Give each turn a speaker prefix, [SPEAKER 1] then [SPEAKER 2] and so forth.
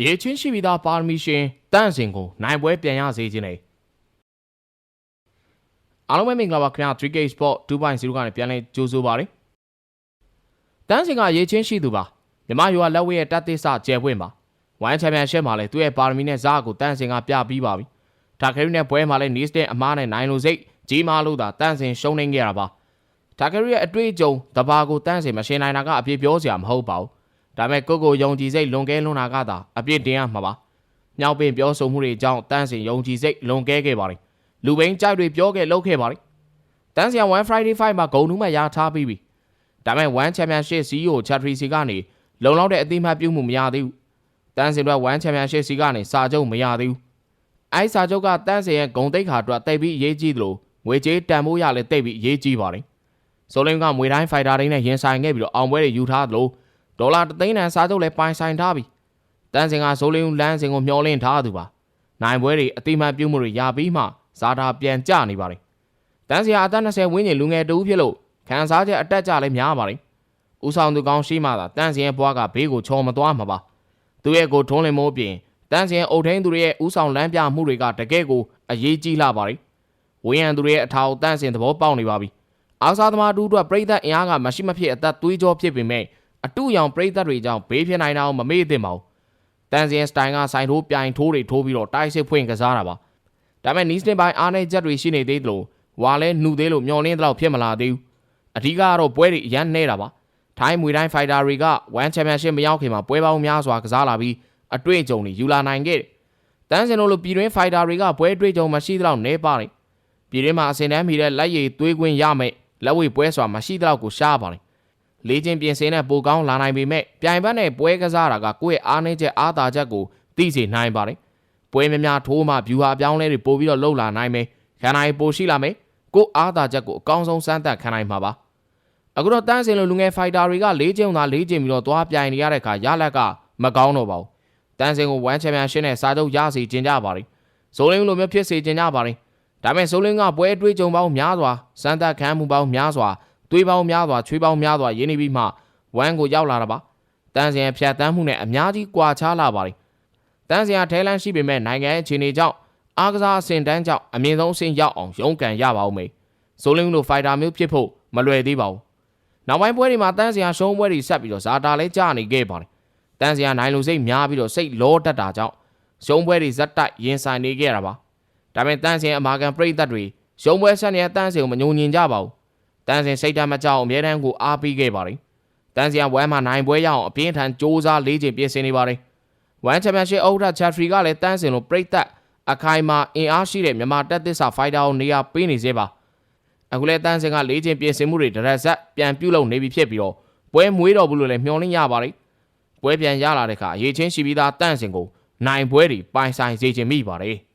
[SPEAKER 1] အရေးချင်းရှိပြီးသားပါရမီရှင်တန့်စင်ကိုနိုင်ပွဲပြန်ရစေခြင်းနဲ့အားလုံးပဲမင်္ဂလာပါခင်ဗျာ 3K Sport 2.0ကနေပြန်လည်ကြိုဆိုပါရစေတန့်စင်ကအရေးချင်းရှိသူပါမြမယောလက်ဝဲရဲ့တက်သစ်စကျယ်ပွင့်ပါဝိုင်းချန်ပီယံရှစ်မှာလည်းသူ့ရဲ့ပါရမီနဲ့ဇာတ်ကိုတန့်စင်ကပြပြီးပါပြီဒါခရီးနဲ့ပွဲမှာလည်းနီးစတဲ့အမားနဲ့နိုင်လိုစိတ်ကြီးမားလို့သာတန့်စင်ရှုံးနေခဲ့တာပါဒါခရီးရဲ့အတွေ့အကြုံတဘာကိုတန့်စင်မရှင်းနိုင်တာကအပြည့်ပြောစရာမဟုတ်ပါဘူး ဒါပေမဲ့ကိုကိုယုံကြည်စိတ်လွန်ကဲလွန်တာကသာအပြည့်တင်ရမှာပါညောင်ပင်ပြောဆိုမှုတွေကြောင့်တန့်စင်ယုံကြည်စိတ်လွန်ကဲခဲ့ပါလိမ့်လူဘိန်းကြိုက်တွေပြောခဲ့လုပ်ခဲ့ပါလိမ့်တန့်စင်1 Friday 5မှာဂုံနူးမှရထားပြီးပြီဒါပေမဲ့1 Championship CEO Chatri စီကနေလုံလောက်တဲ့အသိမှတ်ပြုမှုမရသေးဘူးတန့်စင်တို့1 Championship စီကနေစာချုပ်မရသေးဘူးအဲစာချုပ်ကတန့်စင်ရဲ့ဂုံတိတ်ခါအတွက်တိတ်ပြီးအရေးကြီးသလိုငွေကြေးတန်ဖိုးရလည်းတိတ်ပြီးအရေးကြီးပါလိမ့်ဆိုလင်းကမွေတိုင်းဖိုက်တာတွေနဲ့ရင်ဆိုင်ခဲ့ပြီးတော့အောင်ပွဲတွေယူထားသလို ဒေါ်လာတသိန်းတန်စားချုပ်လည်းပိုင်ဆိုင်ထားပြီတန်းစင်ကဆိုလင်းလန်းစင်ကိုမျောလင့်ထားသူပါနိုင်ပွဲတွေအတိမတ်ပြုမှုတွေရပြီးမှဇာတာပြန်ကျနေပါလေတန်းစင်ကအသက်20ဝန်းကျင်လူငယ်တူဖြစ်လို့ခံစားချက်အတက်ကြလည်းများပါလေဦးဆောင်သူကောင်းရှိမှသာတန်းစင်ရဲ့ဘွားကဘေးကိုချော်မသွားမှာပါသူရဲ့ကိုထုံးလင်မိုးပြင်တန်းစင်အုတ်ထင်းသူတွေရဲ့ဦးဆောင်လမ်းပြမှုတွေကတကယ့်ကိုအရေးကြီးလာပါလေဝင်းရံသူတွေရဲ့အထောက်တန်းစင်သဘောပေါက်နေပါပြီအားစားသမားတူတို့ပြိသက်အင်အားကမရှိမဖြစ်အသက်သွေးကြောဖြစ်ပေမဲ့ အတူရောင်ပရိသတ်တွေကြောင့်ဘေးဖြစ်နိုင်တာကိုမမေ့သင့်ပါဘူးတန်စင်စတိုင်ကဆိုင်ထိုးပြိုင်ထိုးတွေထိုးပြီးတော့တိုက်စစ်ဖွင့်ကစားတာပါဒါပေမဲ့နီးစတင်ပိုင်းအားနေချက်တွေရှိနေသေးသလိုဝါလဲနှူသေးလို့မျောလင်းတော့ဖြစ်မလာသေးဘူးအဓိကကတော့ပွဲတွေအရန်နေတာပါထိုင်းမွေတိုင်းဖိုက်တာတွေက1ချန်ပီယံရှစ်မရောက်ခင်မှာပွဲပေါင်းများစွာကစားလာပြီးအတွေ့အကြုံတွေယူလာနိုင်ခဲ့တယ်တန်းစင်တို့လိုပြည်တွင်းဖိုက်တာတွေကပွဲတွေ့ကြုံမရှိသလောက်နေပါနေပြည်တွင်းမှာအစင်တန်းမီတဲ့လက်ရည်သွေးခွင်းရမယ်လက်ဝဲပွဲစွာမရှိသလောက်ကိုရှားပါနေ လေ့ကျင့်ပြင်ဆင်တဲ့ပိုကောင်းလာနိုင်ပေမဲ့ပြိုင်ဘက်နဲ့ပွဲကစားတာကကိုယ့်ရဲ့အားနည်းချက်အားသာချက်ကိုသိစေနိုင်ပါတယ်။ပွဲများများထိုးမှဗျူဟာပြောင်းလဲတွေပို့ပြီးတော့လှုပ်လာနိုင်မယ်။ခန္ဓာရည်ပိုရှိလာမယ်။ကိုယ့်အားသာချက်ကိုအကောင်းဆုံးစမ်းသပ်ခံနိုင်မှာပါ။အခုတော့တန်းစင်လိုလူငယ်ဖိုက်တာတွေကလေးကျုံသာလေးကျင်ပြီးတော့သွားပြိုင်နေရတဲ့အခါရလက်ကမကောင်းတော့ပါဘူး။တန်းစင်ကို1ချန်ပီယံရှစ်နဲ့စာချုပ်ရစီကျင်ကြပါတယ်။ဇိုလင်းလိုမျိုးဖြစ်စေကျင်ကြပါတယ်။ဒါပေမဲ့ဇိုလင်းကပွဲအတွေ့အကြုံပေါင်းများစွာစမ်းသပ်ခံမှုပေါင်းများစွာ သွေးပေါင်းများစွာချွေးပေါင်းများစွာရင်းနေပြီးမှဝမ်းကိုရောက်လာတာပါတန်းစင်ဖြတ်တန်းမှုနဲ့အများကြီးကွာခြားလာပါတယ်တန်းစင်ထဲလန်းရှိပေမဲ့နိုင်ငံအခြေအနေကြောင့်အားကစားအဆင့်တန်းကြောင့်အမြင့်ဆုံးအဆင့်ရောက်အောင်ရုန်းကန်ရပါဦးမယ်ဆိုလင်းလိုဖိုက်တာမျိုးဖြစ်ဖို့မလွယ်သေးပါဘူးနောက်ပိုင်းပွဲတွေမှာတန်းစင်ရှုံးပွဲတွေဆက်ပြီးတော့ဇာတာလဲကြာနေခဲ့ပါတယ်တန်းစင်နိုင်လူစိတ်များပြီးတော့စိတ်လောတက်တာကြောင့်ရှုံးပွဲတွေဇက်တိုက်ရင်ဆိုင်နေခဲ့ရတာပါဒါပေမဲ့တန်းစင်အမာကန်ပြိသက်တွေရှုံးပွဲဆက်နေတဲ့တန်းစင်ကိုမညှို့ညင်ကြပါဘူး တန်းစင်စိတ်ဓာတ်မကြောက်အမြဲတမ်းကိုအားပေးခဲ့ပါတယ်။တန်းစင်ဝမ်မှာနိုင်ပွဲရအောင်အပြင်းထန်စ조사လေးချိန်ပြင်ဆင်နေပါတယ်။ဝမ်ချန်ပီယံရှစ်အုပ်ထချက်ဖရီကလည်းတန်းစင်လိုပြိတ်သက်အခိုင်မာအင်အားရှိတဲ့မြန်မာတက်သစ္စာဖိုက်တာကိုနေရာပေးနေစေပါ။အခုလည်းတန်းစင်ကလေးချိန်ပြင်ဆင်မှုတွေဒရက်ဆက်ပြန်ပြုတ်လုံနေပြီဖြစ်ပြီးတော့ပွဲမွေးတော်ဘူးလို့လည်းမျှော်လင့်ရပါတယ်။ပွဲပြန်ရလာတဲ့အခါအရေးချင်းရှိပြီးသားတန်းစင်ကိုနိုင်ပွဲတွေပိုင်ဆိုင်စေချင်မိပါတယ်။